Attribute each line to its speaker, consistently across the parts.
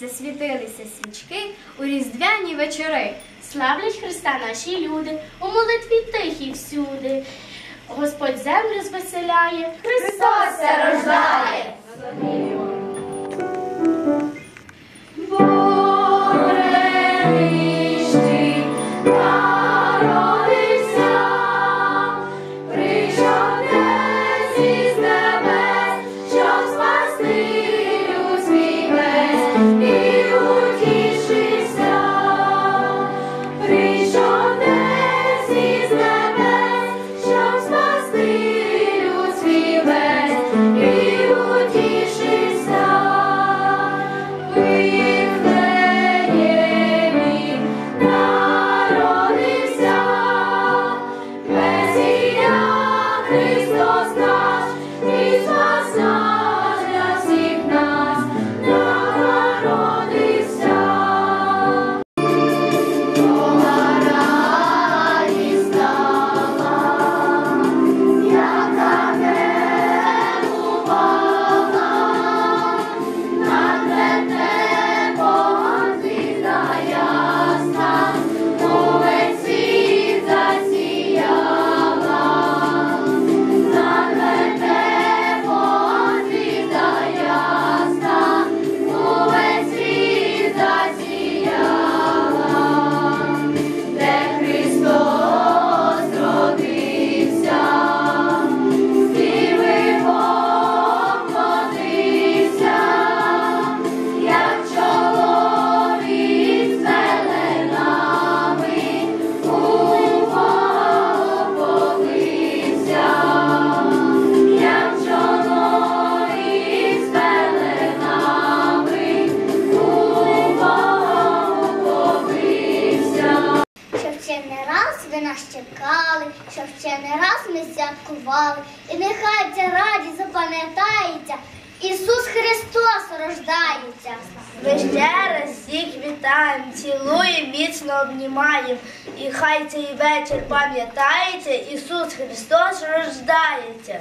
Speaker 1: засвітилися свічки у різдвяні вечори.
Speaker 2: Славлять Христа наші люди, у молитві тихі всюди. Господь землю звеселяє, Христося рождає. де
Speaker 3: нас чекали, щоб ще не раз ми святкували. І нехай ця радість запам'ятається. Ісус Христос рождається.
Speaker 4: Ми ще раз всіх вітаємо, цілуємо, міцно обнімаємо. І хай цей вечір пам'ятається, Ісус Христос рождається.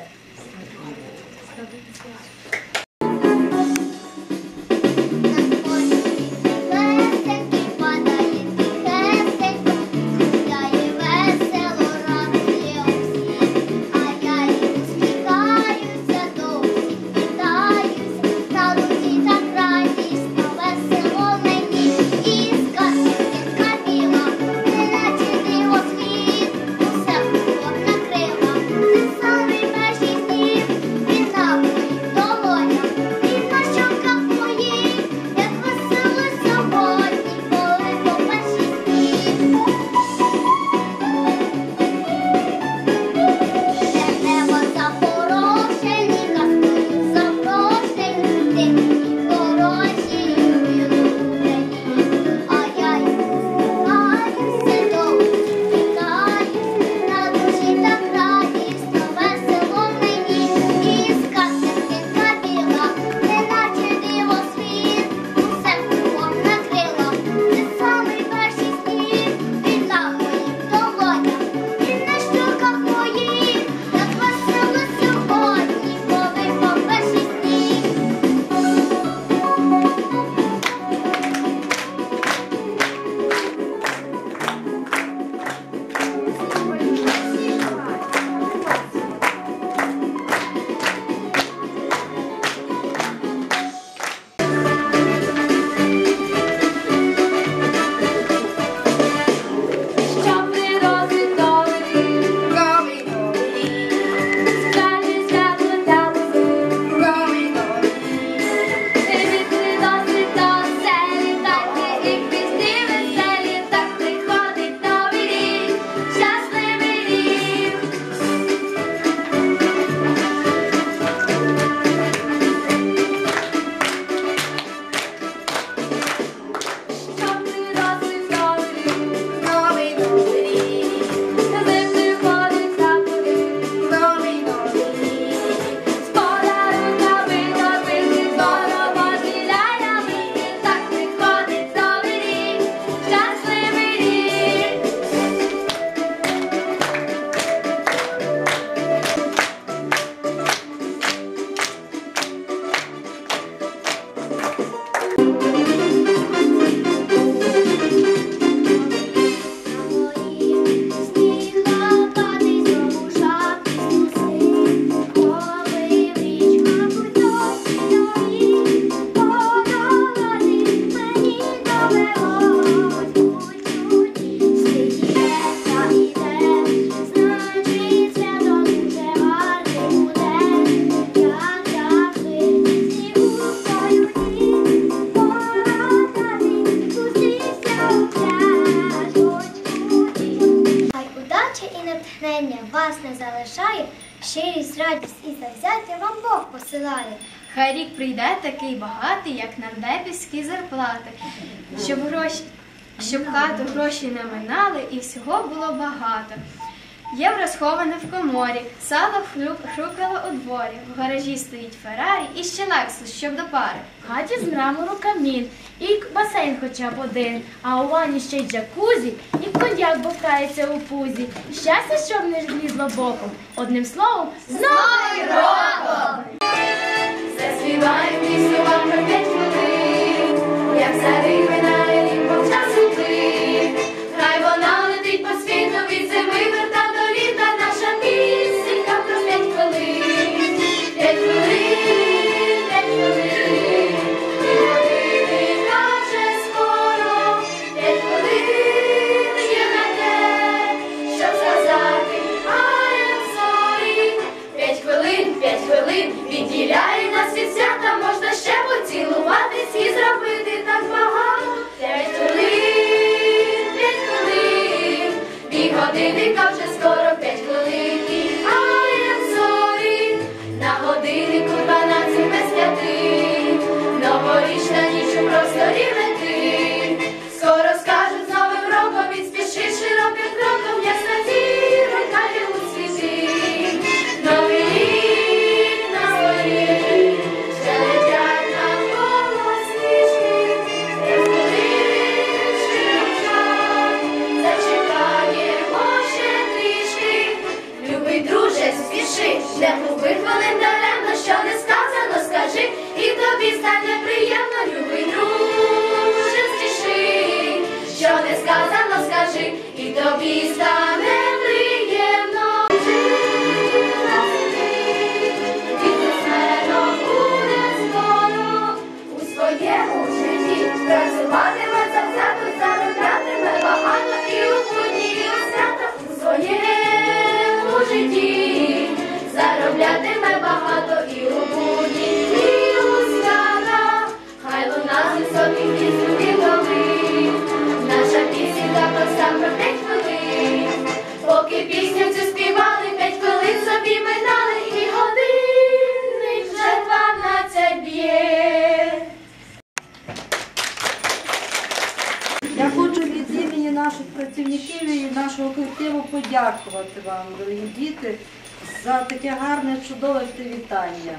Speaker 1: Щирість, радість і завзяття вам Бог посилає.
Speaker 2: Хай рік прийде такий багатий, як нардепівські зарплати, щоб гроші, щоб хату гроші не минали і всього було багато. Євро сховане в коморі, сало хрюк, хрюкало у дворі, в гаражі стоїть Феррарі і ще Лексус, щоб до пари.
Speaker 5: В хаті з мрамору камін, і басейн хоча б один, а у ванні ще й джакузі, і коньяк бовтається у пузі. Щастя, щоб не влізло боком. Одним словом, з Новим роком!
Speaker 2: Заспіваємо пісню вам про п'ять хвилин, як старий минає
Speaker 6: подякувати вам, дорогі діти, за таке гарне, чудове привітання.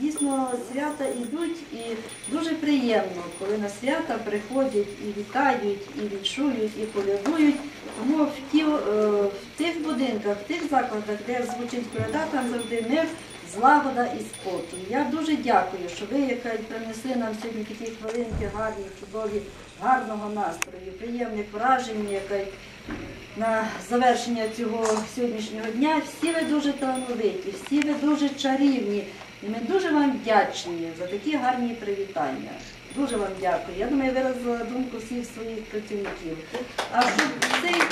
Speaker 6: Дійсно, свята йдуть і дуже приємно, коли на свята приходять і вітають, і віншують, і полядують. Тому в, ті, е, в тих будинках, в тих закладах, де звучить коляда, там завжди мир, злагода і спокій. Я дуже дякую, що ви яка принесли нам сьогодні такі хвилинки гарні, чудові, гарного настрою, приємних вражень, яка на завершення цього сьогоднішнього дня. Всі ви дуже талановиті, всі ви дуже чарівні. І ми дуже вам вдячні за такі гарні привітання. Дуже вам дякую. Я думаю, я виразила думку всіх своїх працівників. А щоб цей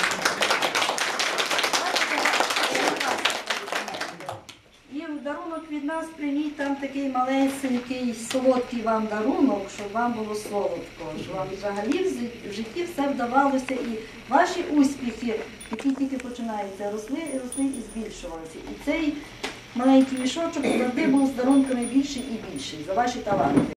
Speaker 6: і в дарунок від нас прийміть там такий маленький, солодкий вам дарунок, щоб вам було солодко, щоб вам взагалі в житті все вдавалося і ваші успіхи, які тільки починаються, росли, росли і збільшувалися. І цей маленький мішочок завжди був з дарунками більший і більший за ваші таланти.